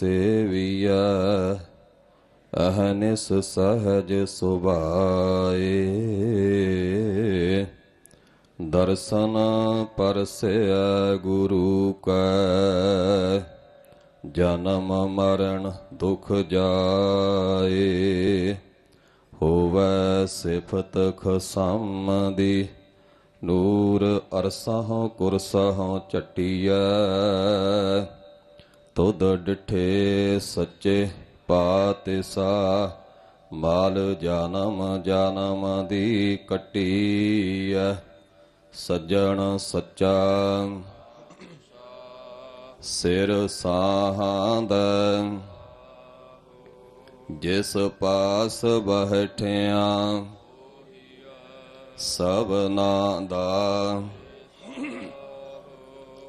ਸੇਵੀਐ ਅਹਨਿਸ ਸਹਜ ਸੁਭਾਏ। ਦਰਸ਼ਨ ਪਰਸੈ ਗੁਰੂ ਕੈ, ਜਨਮ ਮਰਨ ਦੁਖ ਜਾਏ। ਹੋਵੈ ਸਿਫਤ ਖਸਮ ਦੀ ਨੂਰ ਅਰਸਹੁ ਕੁਰਸਹੁ ਚਟਿਆ ਤੁਧ ਡਿਠੇ ਸੱਚੇ ਪਾਤਿਸਾ, ਮਾਲ ਜਨਮ ਜਨਮ ਦੀ ਕਟੀਐ, ਸੱਜਣ ਸੱਚਾ। ਸਿਰ ਸਾਹਾਂਦ, ਜਿਸ ਪਾਸ ਬਹਿਠਿਆ ਸਭਨਾ ਦਾ।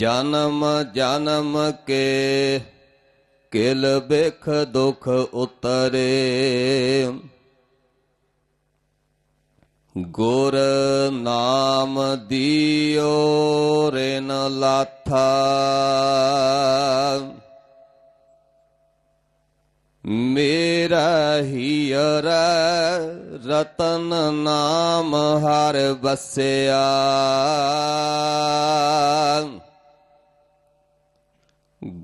ਜਨਮ ਜਨਮ ਕੇ ਕਿਲ ਬਿਖ ਦੁਖ ਉਤਰੇ। ਗੁਰ ਨਾਮ ਦਿਓ ਰੇਨ ਲਾਥਾ। ਮੇਰਾ ਹੀਰ ਰਤਨ ਨਾਮ ਹਰ ਬਸਿਆ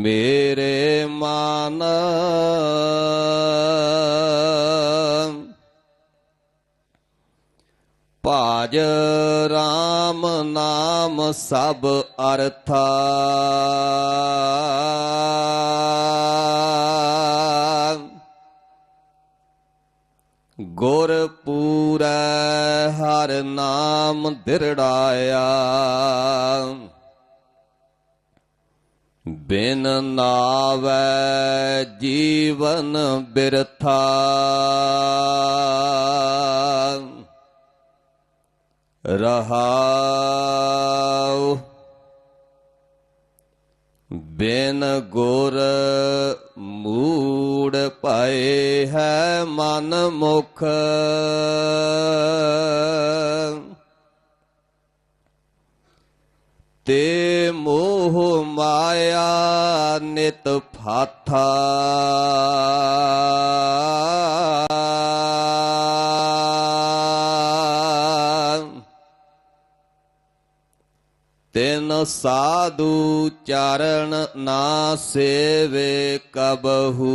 ਮੇਰੇ ਮਨ। ਭਾਜ RAM ਨਾਮ ਸਭ ਅਰਥਾ। ਗੁਰ ਪੂਰੈ ਹਰ ਨਾਮ ਦਿਰੜਾਇਆ। ਬਿਨ ਨਾਵੈ ਜੀਵਨ ਬਿਰਥਾ। ਰਹਾਉ ਬਿਨ ਗੁਰ ਮੂੜ ਪਏ ਹੈ ਮਨ ਮੁਖ। ਤੇ ਮੋਹ ਮਾਇਆ ਨਿਤ ਫਾਥਾ ਤਿਨ ਸਾਧੂ ਚਰਨ ਨਾ ਸੇਵੇ ਕਬਹੂ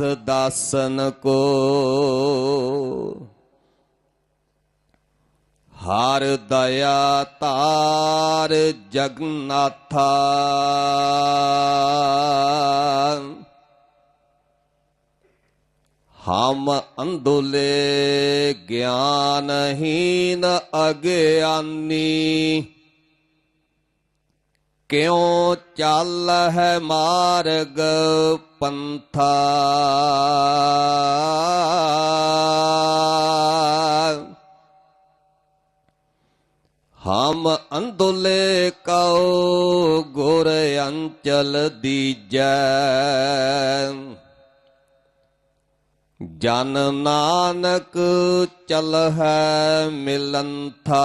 ਦਾਸ ਦਾਸਨ ਕੋ। ਹਰ ਦਇਆ ਤਾਰ ਜਗਨਾਥਾ ਹਮ ਅੰਧੁਲੇ ਗਿਆਨਹੀਨ ਅਗਿਆਨੀ। ਕਿਉ ਚੱਲ ਹੈ ਮਾਰਗ ਪੰਥਾ? ਹਮ ਅੰਧੁਲੇ ਕਉ ਗੁਰ ਅੰਚਲ ਦੀਜੈ। ਜਨ ਨਾਨਕ ਚਲ ਹੈ ਮਿਲੰਥਾ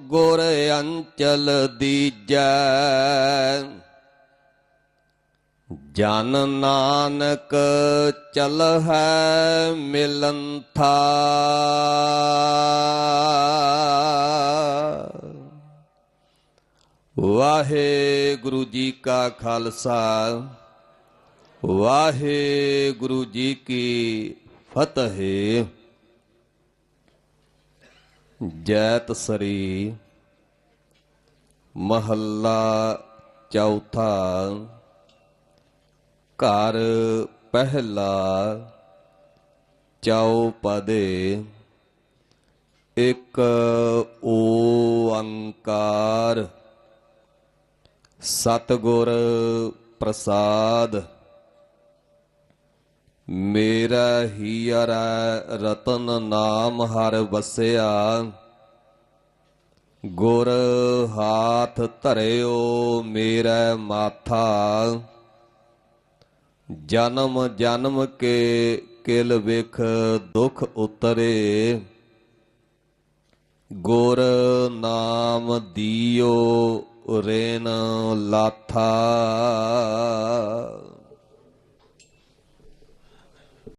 ਗੁਰ ਅੰਚਲ ਦੀਜੈ। ਜਨ ਨਾਨਕ ਚਲ ਹੈ ਮਿਲੰਥਾ ਵਾਹਿਗੁਰੂ ਜੀ ਕਾ ਖਾਲਸਾ। ਵਾਹਿਗੁਰੂ ਜੀ ਕੀ ਫਤਿਹ। ਜੈਤ ਸਰੀ ਮਹੱਲਾ ਚੌਥਾ ਘਰ ਪਹਿਲਾ ਚੌਪਦੇ ਇੱਕ ਓੰਕਾਰ ਸਤਿਗੁਰ ਪ੍ਰਸਾਦ ਮੇਰਾ ਹੀਰ ਰਤਨ ਨਾਮ ਹਰ ਵਸਿਆ। ਗੁਰ ਹਾਥ ਧਰਿਓ ਮੇਰਾ ਮਾਥਾ। ਜਨਮ ਜਨਮ ਕੇ ਕਿਲ ਵਿਖ ਦੁਖ ਉਤਰੇ। ਗੁਰ ਨਾਮ ਦੀਓ ਰੇਨ ਲਾਥਾ।